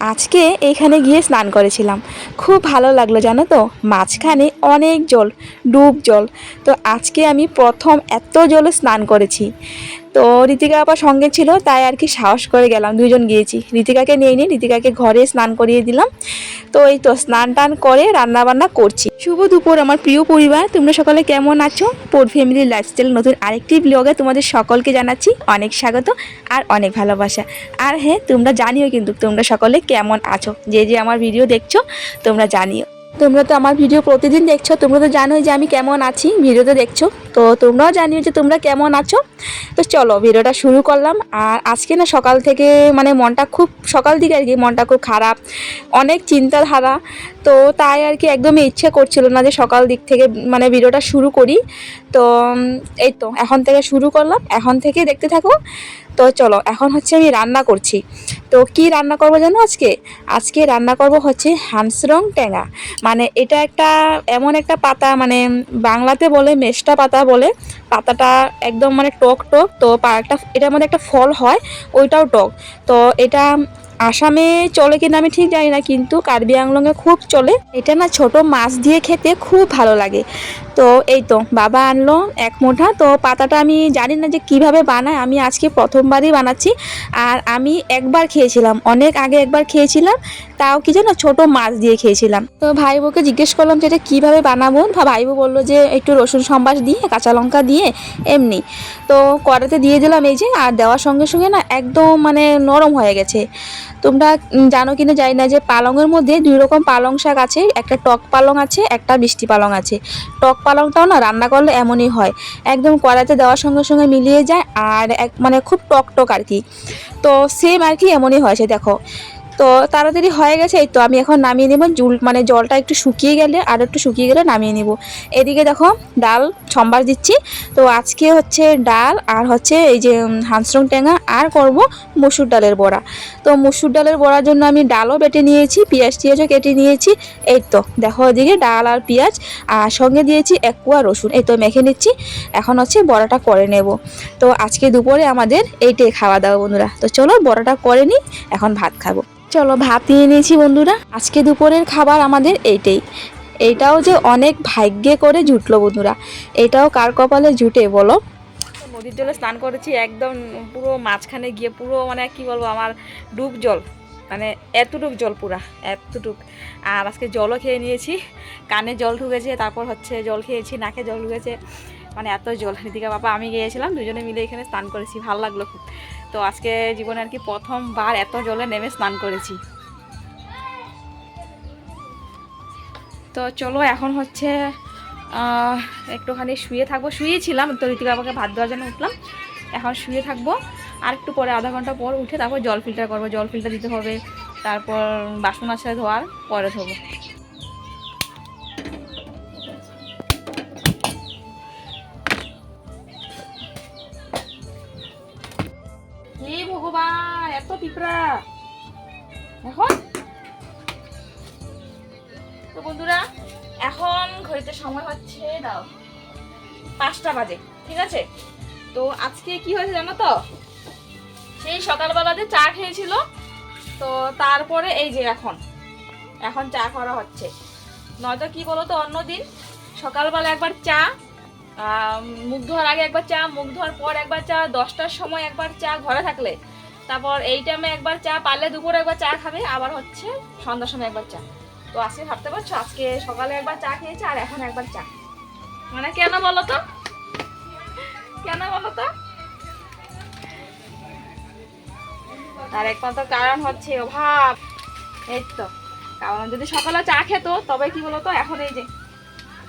আজকে এখানে গিয়ে স্নান করেছিলাম। খুব ভালো লাগল, জানো তো? মাঝখানে অনেক জল, ডুব জল। তো আজকে আমি প্রথম এত জলে স্নান করেছি। তো ঋতিকা আপা সঙ্গে ছিল, তাই আর কি সাহস করে গেলাম দুজন গিয়েছি। ঋতিকাকে নিয়ে নিই ঋতিকাকে ঘরে স্নান করিয়ে দিলাম। তো এই তো স্নান টান করে রান্না বান্না করছি। শুভ দুপুর আমার প্রিয় পরিবার, তোমরা সকলে কেমন আছো? পোর ফ্যামিলি লাইফস্টাইল নতুন আরেকটি ব্লগে তোমাদের সকলকে জানাচ্ছি অনেক স্বাগত আর অনেক ভালোবাসা। আর হ্যাঁ তোমরা জানিও কিন্তু তোমরা সকলে কেমন আছো? যে যে আমার ভিডিও দেখছ, তোমরা জানিও। তোমরা তো আমার ভিডিও প্রতিদিন দেখছ, তোমরা তো জানোই যে আমি কেমন আছি, ভিডিওতে দেখছ। তো তোমরাও জানিও যে তোমরা কেমন আছো। তো চলো, ভিডিওটা শুরু করলাম। আর আজকে না সকাল থেকে মানে মনটা খুব, সকাল দিকে আর কি মনটা খুব খারাপ, অনেক চিন্তাধারা। তো তাই আর কি একদমই ইচ্ছে করছিল না যে সকাল দিক থেকে মানে ভিডিওটা শুরু করি। তো এই তো, এখন থেকে শুরু করলাম। এখন থেকে দেখতে থাকো। তো চলো, এখন হচ্ছে আমি রান্না করছি। তো কি রান্না করব জানো আজকে? আজকে রান্না করব হচ্ছে হাঁসরং ট্যাঙা। মানে এটা একটা এমন একটা পাতা মানে বাংলাতে বলে মেষ্টা পাতা বলে। পাতাটা একদম মানে টক টক, তো একটা এটার মধ্যে একটা ফল হয়, ওইটাও টক। তো এটা আসামে চলে কিনা আমি ঠিক জানি না, কিন্তু কার্বি আংলংয়ে খুব চলে। এটা না ছোট মাছ দিয়ে খেতে খুব ভালো লাগে। তো এই তো, বাবা আনলো এক মুঠা। তো পাতাটা আমি জানি না যে কীভাবে বানায়। আমি আজকে প্রথমবারই বানাচ্ছি। আর আমি একবার খেয়েছিলাম। অনেক আগে একবার খেয়েছিলাম। তাও কি জানো ছোট মাছ দিয়ে খেয়েছিলাম। তো ভাই বউকে জিজ্ঞেস করলাম যে এটা কীভাবে বানাবো? ভাই বউ বলল যে একটু রসুন সম্বাস দিয়ে, কাঁচা লঙ্কা দিয়ে, এমনি। তো কড়াতে দিয়ে দিলাম এই যে, আর দেওয়ার সঙ্গে সঙ্গে না একদম মানে নরম হয়ে গেছে। তোমরা জানো কিনা জানি না যে পালংয়ের মধ্যে দুই রকম পালং শাক আছে, একটা টক পালং আছে, একটা মিষ্টি পালং আছে। টক পালংটাও না রান্না করলে এমনই হয়। একদম কড়াতে দেওয়ার সঙ্গে সঙ্গে মিলিয়ে যায়, আর এক মানে খুব টক টক আর কি। তো সেম আর কি এমনই হয়েছে দেখো। তো তাড়াতাড়ি হয়ে গেছে, এই তো আমি এখন নামিয়ে নেব। জুল মানে জলটা একটু শুকিয়ে গেলে, আর একটু শুকিয়ে গেলে নামিয়ে নিব। এদিকে দেখো, ডাল, সম্বার দিচ্ছি। তো আজকে হচ্ছে ডাল আর হচ্ছে এই যে হাঁসরং ট্যাঙা আর করব মসুর ডালের বড়া। তো মসুর ডালের বড়ার জন্য আমি ডালও বেটে নিয়েছি, পেঁয়াজ টিয়াজও কেটে নিয়েছি। এই তো, দেখো ওদিকে ডাল আর পেঁয়াজ, আর সঙ্গে দিয়েছি এক কুয়া রসুন। এই তো মেখে নিচ্ছি, এখন হচ্ছে বড়াটা করে নেব। তো আজকে দুপুরে আমাদের এইটাই খাওয়া দাওয়া বন্ধুরা। তো চলো বড়াটা করে নিই, এখন ভাত খাব। চলো ভাত নিয়ে নিয়েছি বন্ধুরা। আজকে দুপুরের খাবার আমাদের এইটাই। এইটাও যে অনেক ভাগ্যে করে জুটলো বন্ধুরা। এটাও কার কপালে জুটে বলো? নদীর জলে স্নান করেছি, একদম পুরো মাঝখানে গিয়ে পুরো মানে কি বলব, আমার ডুব জল। মানে এতটুক জল পুরা, এতটুক। আর আজকে জলও খেয়ে নিয়েছি। কানে জল ঢুকেছে, তারপর হচ্ছে জল খেয়েছি, নাকে জল ঢুকেছে। মানে এত জল। ঋতিকা বাবা আমি গিয়েছিলাম, দুজনে মিলে এখানে স্নান করেছি, ভালো লাগল খুব। তো আজকে জীবনে আর কি প্রথমবার এত জলে নেমে স্নান করেছি। তো চলো এখন হচ্ছে একটুখানি শুয়ে থাকব। শুয়েছিলাম তো ঋতিকা বাবাকে ভাত দেওয়ার জন্য উঠলাম। এখন শুয়ে থাকব। আর একটু পরে আধা ঘণ্টা পর উঠে তারপর জল ফিল্টার করব। জল ফিল্টার দিতে হবে, তারপর বাসন আছে ধোয়ার, পরে ধোবো। হে ভগবান, এত পিঁপড়া। এখন? তো বন্ধুরা, এখন ঘড়িতে সময় হচ্ছে, দাও, পাঁচটা বাজে, ঠিক আছে? তো আজকে কি হয়েছে জানো তো? সেই সকালবেলাতে চা খেয়েছিল, তো তারপরে এই যে এখন এখন চা করা হচ্ছে। নয়তো কি বলো তো অন্যদিন সকালবেলা একবার চা মুখ ধোয়ার আগে একবার চা, মুখ ধোয়ার পর একবার চা, দশটার সময় একবার চা ঘরে থাকলে। তারপর এই টাইমে একবার চা, পারলে দুপুরে একবার চা খাবে, আবার হচ্ছে সন্ধ্যার সময় একবার চা। তো আজকে ভাবতে পারছ? আজকে সকালে একবার চা খেয়েছে, আর এখন একবার চা। মানে কেন বলো তো? কেন বলো তো? তার একমাত্র কারণ হচ্ছে অভাব এই তো। কারণ যদি সকালে চা খেতো, তবে কি বলতো এখন এই যে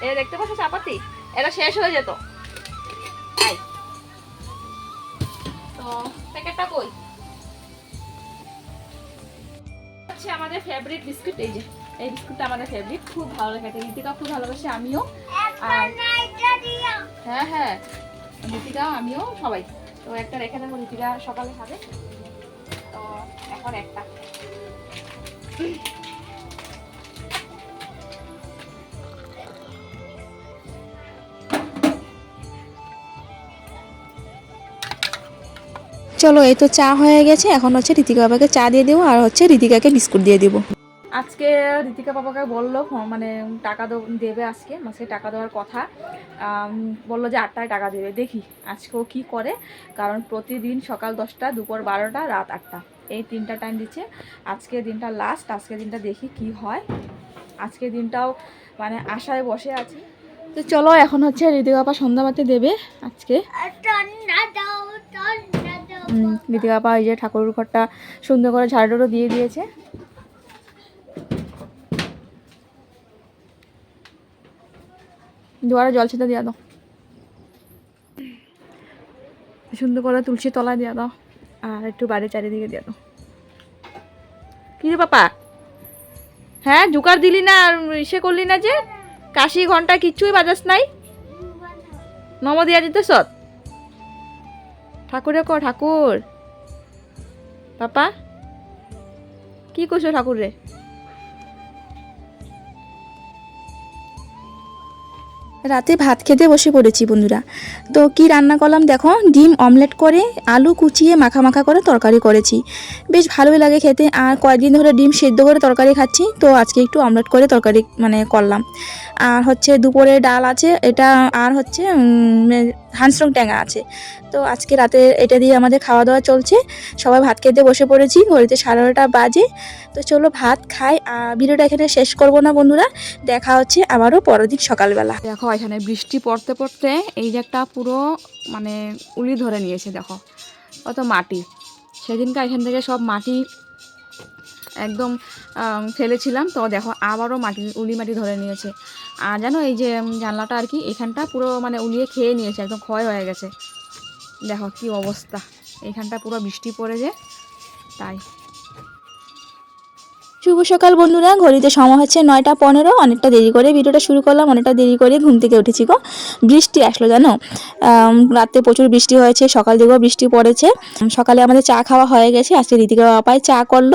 এ দেখতে পাচ্ছ চাপাতি? এটা শেষ হয়ে যেত। তাই তো প্যাকেটটা কই? হচ্ছে আমাদের ফেভারিট বিস্কুট এই যে এই বিস্কুটটা আমাদের ফেভারিট খুব ভালো লাগে খেতে। ঋতিকা খুব ভালোবাসে আমিও। আর হ্যাঁ হ্যাঁ। ঋতিকা আমিও সবাই। তো একটা রেখে দেবো ঋতিকা সকালে খাবে। তো এখন একটা। চলো এই তো চা হয়ে গেছে। এখন হচ্ছে ঋতিকা বাবাকে চা দিয়ে দেবো আর হচ্ছে ঋতিকাকে বিস্কুট দিয়ে দেবো। আজকে ঋতিকা বাবাকে বলল মানে টাকা দেব- দেবে আজকে মাসে টাকা দেওয়ার কথা। বলল যে আটটায় টাকা দেবে। দেখি আজকেও কি করে কারণ প্রতিদিন সকাল দশটা দুপুর বারোটা রাত আটটা। এই তিনটা টাইম দিচ্ছে। আজকে দিনটা লাস্ট আজকে দিনটা দেখি কি হয়। আজকে দিনটাও মানে আশায় বসে আছি। তো চলো এখন হচ্ছে ঋতিকা বাবা সন্ধ্যাবাতি দেবে আজকে। হুম, ঋতিকা বাবা এই যে ঠাকুর ঘরটা সুন্দর করে ঝাড়ুটো দিয়ে দিয়েছে। দুয়ারে জল ছেটে দিয়ে দাও। সুন্দর করে তুলসী তলায় দিয়ে দাও আর একটু বাড়ির চারিদিকে দিয়ে দাও। কি রে পাপা হ্যাঁ জুকার দিলি না আর ইসে করলি না যে? কাশি, ঘণ্টা, কিচ্ছুই বাজাস নাই? নম দিয়া দিতে সৎ ঠাকুরে ক ঠাকুর। পাপা কি করছ ঠাকুর রে? রাতে ভাত খেতে বসে পড়েছি বন্ধুরা। তো কি রান্না করলাম দেখো, ডিম অমলেট করে আলু কুচিয়ে মাখা মাখা করে তরকারি করেছি। বেশ ভালোই লাগে খেতে। আর কয়েকদিন ধরে ডিম সেদ্ধ করে তরকারি খাচ্ছি, তো আজকে একটু অমলেট করে তরকারি মানে করলাম। আর হচ্ছে দুপুরে ডাল আছে, এটা আর হচ্ছে হাঁসরং ট্যাঙা আছে। তো আজকে রাতে এটা দিয়ে আমাদের খাওয়া দাওয়া চলছে। সবাই ভাত খেতে বসে পড়েছি, ঘড়িতে সাড়ে বাজে। তো চলো ভাত খাই। ভিডিওটা এখানে শেষ করব না বন্ধুরা। দেখা হচ্ছে আবারও পরের দিন সকালবেলা। দেখো, এখানে বৃষ্টি পড়তে পড়তে এই যে একটা পুরো মানে উলি ধরে নিয়েছে, দেখো। অত মাটি। সেদিনকার এখান থেকে সব মাটি একদম ফেলেছিলাম। তো দেখো, আবারও মাটি, উলি মাটি ধরে নিয়েছে। আর জানো, এই যে জানলাটা আর কি, এখানটা পুরো মানে উলিয়ে খেয়ে নিয়েছে, একদম ক্ষয় হয়ে গেছে। দেখো কি অবস্থা। এখানটা পুরো বৃষ্টি পড়ে যে, তাই। শুভ সকাল বন্ধুরা। ঘড়িতে সময় হচ্ছে নয়টা পনেরো। অনেকটা দেরি করে ভিডিওটা শুরু করলাম, অনেকটা দেরি করে ঘুম থেকে উঠেছি গো। বৃষ্টি আসলো জানো? রাতে প্রচুর বৃষ্টি হয়েছে, সকাল দিকেও বৃষ্টি পড়েছে। সকালে আমাদের চা খাওয়া হয়ে গেছে, আজকে ঋতিকা বাপাই চা করল।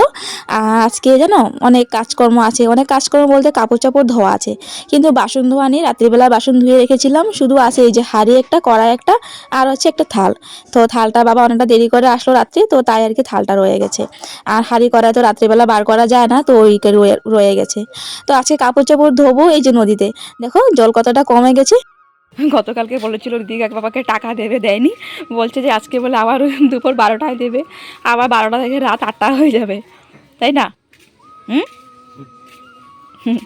আজকে জানো, অনেক কাজকর্ম আছে। অনেক কাজকর্ম বলতে কাপড় চাপড় ধোয়া আছে। কিন্তু বাসন ধোয়া নেই, রাত্রিবেলা বাসন ধুয়ে রেখেছিলাম। শুধু আছে এই যে হাড়ি একটা, কড়াই একটা, আর হচ্ছে একটা থাল। তো থালটা বাবা অনেকটা দেরি করে আসলো রাত্রে, তো তাই আর কি থালটা রয়ে গেছে। আর হাঁড়ি কড়াই তো রাত্রিবেলা বার করা যায় না তো ওইকে রয়ে গেছে। তো আজকে কাপড় চাপড় ধোবো এই যে নদীতে। দেখো, জল কতটা কমে গেছে। গতকালকে বলেছিল ঋতিকা বাবাকে টাকা দেবে, দেয়নি। বলছে যে আজকে বলে আবার দুপুর বারোটায় দেবে। আবার বারোটা থেকে রাত আটটা হয়ে যাবে। তাই না? হুম? হুম।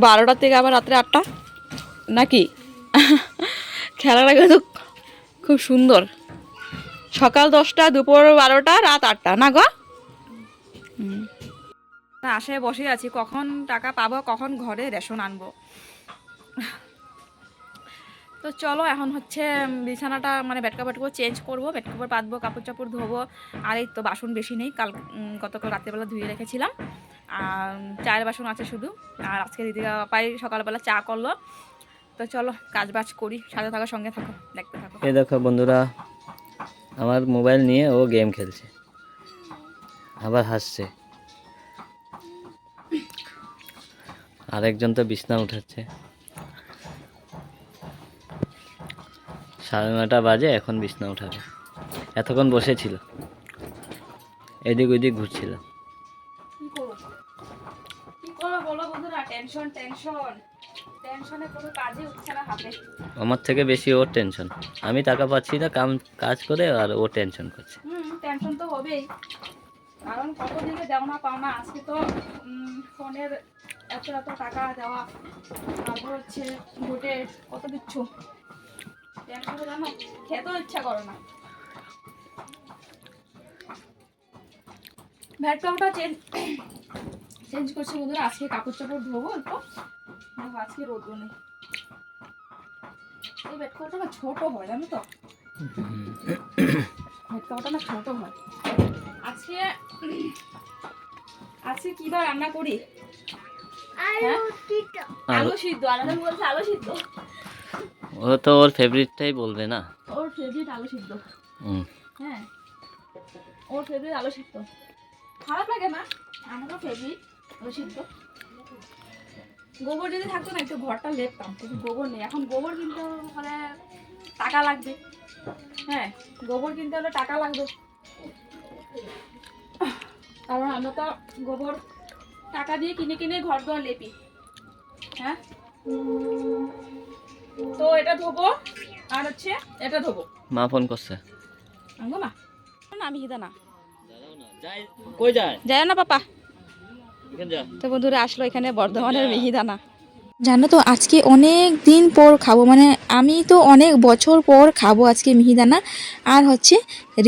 বারোটার থেকে আবার রাত্রে আটটা? নাকি? খেলাটা কিন্তু খুব সুন্দর। সকাল দশটা দুপুর বারোটা রাত আটটা। না গো? আশায় বসে আছি। কখন টাকা পাবো কখন ঘরে রেশন আনব। তো চলো এখন হচ্ছে বিছানাটা মানে বেড কাপড় চেঞ্জ করব। বেড কাপড় পাতবো কাপড় চাপড় ধোবো। আর এই তো বাসন বেশি নেই। কাল গতকাল রাত্রেবেলা ধুয়ে রেখেছিলাম। আর চায়ের বাসন আছে শুধু। আর আজকে দিদিকা পাই সকালবেলা চা করল। তো চলো কাজ বাজ করি। সাথে থাকো সঙ্গে থাকো। দেখতে থাকো। এই দেখো বন্ধুরা আমার মোবাইল নিয়ে ও গেম খেলছে। আবার হাসছে। আরেকজন তো বিছনা উঠাচ্ছে। সাড়ে নটা বাজে, এখন বিছনা উঠাবে। এতক্ষণ বসেছিল। এদিক ওইদিক ঘুরছিল। টেনশন টেনশন টেনশনে কোনো কাজই উঠছে না হাতে। আমার থেকে বেশি ওর টেনশন আমি টাকা পাচ্ছি না, কাম, কাজ করে আর ও টেনশন করছে। টেনশন তো হবেই। কারণ কত দিকে দেওয়া পাও না, আজকে তো ফোনের এত এত টাকা দেওয়া, তারপর হচ্ছে ভোটে কত কিচ্ছু টেনশন জানো, খেতেও ইচ্ছা করে না। ভ্যাট চেঞ্জ চেঞ্জ করছি বন্ধুরা, আজকে কাপড় চাপড় ধোবো অল্প। আজকে রোদ্র নেই। এই ভ্যাট কাপড়টা না ছোট হয় জানো তো? ভেট কাপড়টা না ছোট হয় আজকে আজকে কি বার রান্না করি? হ্যাঁ? আলু সিদ্ধ আলাদা বলছে আলু সিদ্ধ। ও তো ওর ফেভারিটটাই বলবে না। ওর ফেভারিট আলু সিদ্ধ। হুম। হ্যাঁ। ওর ফেভারিট আলু সিদ্ধ। খারাপ লাগে না? আমারও ফেভারিট আলু সিদ্ধ। গোবর যদি থাকতো না একটু ঘরটা লেপতাম কিন্তু গোবর নেই। এখন গোবর কিনতে হলে টাকা লাগবে। হ্যাঁ গোবর কিনতে হলে টাকা লাগবে। কারণ আমরা তো গোবর টাকা দিয়ে কিনে কিনে ঘর দোয়ার লেপি। হ্যাঁ? তো এটা ধোবো আর হচ্ছে এটা ধোবো। মা ফোন করছে। আঙ্গো মা। না আমি হিদা না। যাই কই যায়? যায় না পাপা। তো বন্ধুরা আসলো এখানে বর্ধমানের মিহিদানা। জানো তো আজকে অনেক দিন পর খাব মানে আমি তো অনেক বছর পর খাব আজকে মিহিদানা। আর হচ্ছে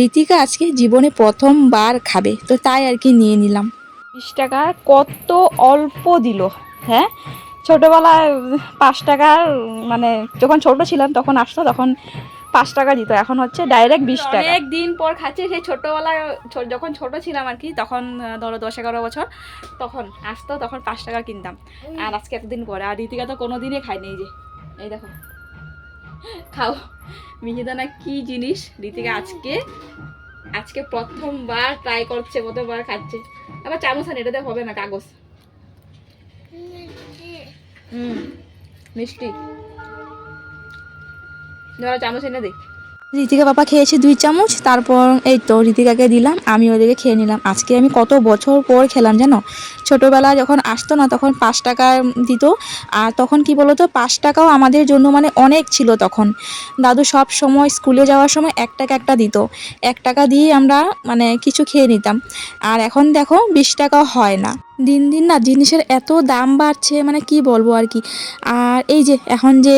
ঋতিকা আজকে জীবনে প্রথমবার খাবে তো তাই আর কি নিয়ে নিলাম। বিশ টাকার কত অল্প দিল হ্যাঁ? ছোটোবেলায় পাঁচ টাকার মানে যখন ছোট ছিলাম তখন আসতো তখন পাঁচ টাকা দিত এখন হচ্ছে ডাইরেক্ট বিশ টাকা। অনেক দিন পর খাচ্ছি সেই ছোটোবেলায় ছো- যখন ছোট ছিলাম আর কি তখন ধরো দশ এগারো বছর তখন আসতো তখন পাঁচ টাকা কিনতাম। আর আজকে এতদিন পরে আর রীতিকা তো কোনো দিনই খায়নি এই যে এই দেখো। খাও। মিহিদানা কি জিনিস? রীতিকা আজকে আজকে প্রথমবার ট্রাই করছে প্রথমবার খাচ্ছে। আবার চামচ আন এটাতে হবে না কাগজ। হুম মিষ্টি। ধরো চামচ এনে ঋতিকা বাবা খেয়েছে দুই চামচ, তারপর এই তো ঋতিকাকে দিলাম, আমি ওদেরকে খেয়ে নিলাম। আজকে আমি কত বছর পর খেলাম জানো? ছোটোবেলায় যখন আসতো না তখন পাঁচ টাকা দিত, আর তখন কি বলতো, পাঁচ টাকাও আমাদের জন্য মানে অনেক ছিল তখন। দাদু সব সময় স্কুলে যাওয়ার সময় এক টাকা একটা দিত। এক টাকা দিয়ে আমরা মানে কিছু খেয়ে নিতাম। আর এখন দেখো, বিশ টাকাও হয় না। দিন দিন না জিনিসের এত দাম বাড়ছে মানে কি বলব আর কি। আর এই যে এখন যে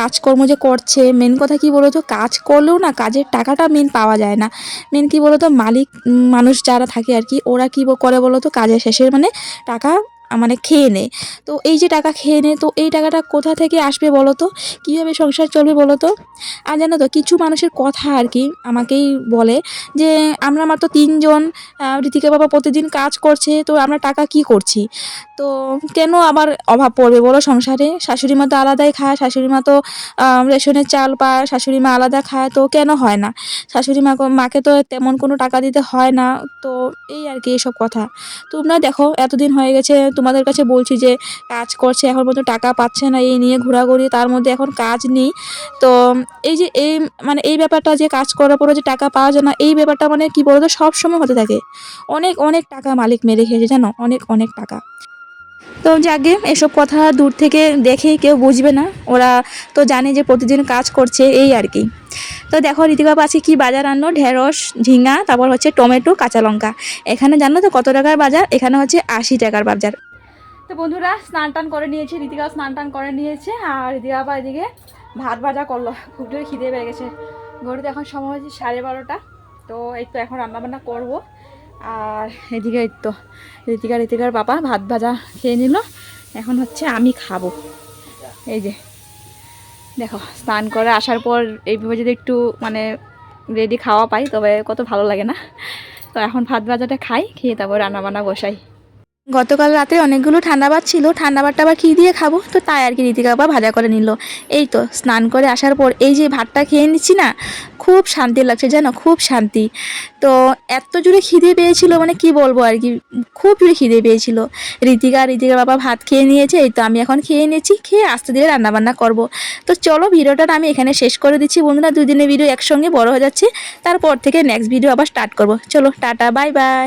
কাজকর্ম যে করছে মেন কথা কি বলতো, কাজ করলেও না কাজের টাকাটা মেন পাওয়া যায় না। মেন কি বলতো, মালিক মানুষ যারা থাকে আর কি, ওরা কি করে করে বলতো, কাজের শেষের মানে টাকা মানে খেয়ে নেয় তো এই যে টাকা খেয়ে নেয় তো এই টাকাটা কোথা থেকে আসবে বলো তো? কীভাবে সংসার চলবে বলো তো? আর জানো তো, কিছু মানুষের কথা আর কি আমাকেই বলে যে, আমরা মাত্র তিনজন ঋতিকা বাবা প্রতিদিন কাজ করছে, তো আমরা টাকা কি করছি? তো কেন আবার অভাব পড়বে বলো সংসারে? শাশুড়ি মা তো আলাদাই খায়, শাশুড়ি মা তো রেশনের চাল পায়, শাশুড়ি মা আলাদা খায়, তো কেন হয় না? শাশুড়ি মা, মাকে তো তেমন কোনো টাকা দিতে হয় না, তো এই আর কি এইসব কথা। তোমরা দেখো, এতদিন হয়ে গেছে তোমাদের কাছে বলছি যে কাজ করছে, এখন পর্যন্ত টাকা পাচ্ছে না, এই নিয়ে ঘোরাঘুরি, তার মধ্যে এখন কাজ নেই। তো এই যে এই মানে এই ব্যাপারটা যে কাজ করার পরে যে টাকা পাওয়া যায় না, এই ব্যাপারটা মানে কি বলতো, সব সময় হতে থাকে। অনেক অনেক টাকা মালিক মেরে খেয়েছে, জানো? অনেক অনেক টাকা। তো যাকে এসব কথা দূর থেকে দেখে কেউ বুঝবে না। ওরা তো জানে যে প্রতিদিন কাজ করছে, এই আর কি। তো দেখো ঋতিকা পাশে কি বাজার আনলো? ঢেঁড়স, ঝিঙা, তারপর হচ্ছে টমেটো, কাঁচা লঙ্কা। এখানে জানো তো কত টাকার বাজার? এখানে হচ্ছে আশি টাকার বাজার। তো বন্ধুরা স্নান টান করে নিয়েছে ঋতিকা স্নান টান করে নিয়েছে, আর ঋতিকা বা এদিকে ভাত ভাজা করল, খুব জোরে খিদে পেয়ে গেছে। ঘড়িতে এখন সময় হয়েছে সাড়ে বারোটা, তো এই তো এখন রান্নাবান্না করব। আর এদিকে এই তো ঋতিকা ঋতিকার বাবা ভাত ভাজা খেয়ে নিল, এখন হচ্ছে আমি খাব। এই যে, দেখো, স্নান করে আসার পর এইভাবে যদি একটু মানে রেডি খাওয়া পাই, তবে কত ভালো লাগে না। তো এখন ভাত ভাজাটা খাই, খেয়ে তারপর রান্নাবান্না বসাই। গতকাল রাতে অনেকগুলো ঠান্ডা ভাত ছিল, ঠান্ডা ভাতটা আবার কী দিয়ে খাব। তো তাই আর কি ঋতিকা আবার ভাজা করে নিল। এই তো স্নান করে আসার পর এই যে ভাতটা খেয়ে নিচ্ছি না, খুব শান্তি লাগছে জানো, খুব শান্তি। তো এত জোরে খিদে পেয়েছিল মানে কি বলব আর কি, খুব জোরে খিদে পেয়েছিল। ঋতিকা ঋতিকার বাবা ভাত খেয়ে নিয়েছে, এই তো আমি এখন খেয়ে নিয়েছি, খেয়ে আস্তে ধীরে রান্নাবান্না করব। তো চলো ভিডিওটা আমি এখানে শেষ করে দিচ্ছি বন্ধুরা, দুদিনের ভিডিও একসঙ্গে বড় হয়ে যাচ্ছে। তারপর থেকে নেক্সট ভিডিও আবার স্টার্ট করব। চলো, টাটা বাই বাই